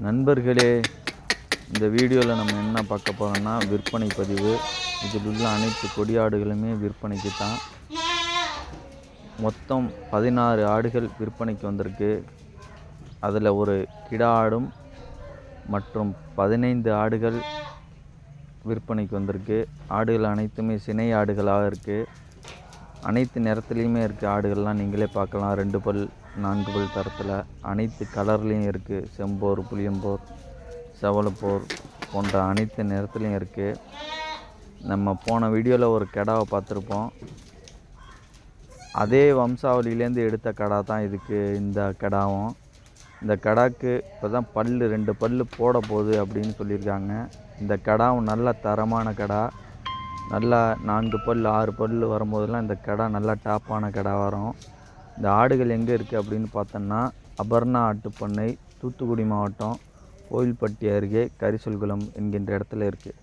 நண்பர்களே இந்த வீடியோவில் நம்ம என்ன பார்க்க போகிறோம்னா விற்பனை பதிவு. இதில் உள்ள அனைத்து கொடியாடுகளுமே விற்பனைக்கு தான் மொத்தம் பதினாறு ஆடுகள் விற்பனைக்கு வந்திருக்கு. அதில் ஒரு கிடா ஆடும் மற்றும் பதினைந்து ஆடுகள் விற்பனைக்கு வந்திருக்கு. ஆடுகள் அனைத்துமே சினை ஆடுகளாக இருக்குது அனைத்து நேரத்துலையுமே இருக்குது ஆடுகள்லாம் நீங்களே பார்க்கலாம். ரெண்டு பல் நான்கு பல் தரத்தில். அனைத்து கலர்லேயும் இருக்குது செம்போர் புளியம்போர் செவலப்போர் போன்ற அனைத்து நிறத்துலையும் இருக்குது நம்ம போன வீடியோவில் ஒரு கெடாவை பார்த்துருப்போம். அதே வம்சாவளியிலேருந்து எடுத்த கடா தான் இதுக்கு இந்த கடாவும். இந்த கடாக்கு இப்போ தான் பல் ரெண்டு பல் போட போகுது அப்படின்னு சொல்லியிருக்காங்க. இந்த கடாவும் நல்ல தரமான கடா. நல்லா நான்கு பல் ஆறு பல் வரும்போதெல்லாம் இந்த கடா நல்லா டாப்பான கடா வரும். இந்த ஆடுகள் எங்கே இருக்குது அப்படின்னு பார்த்தோன்னா அபர்ணா ஆட்டுப்பண்ணை தூத்துக்குடி மாவட்டம் கோயில்பட்டி அருகே கரிசல்குளம் என்கின்ற இடத்துல இருக்குது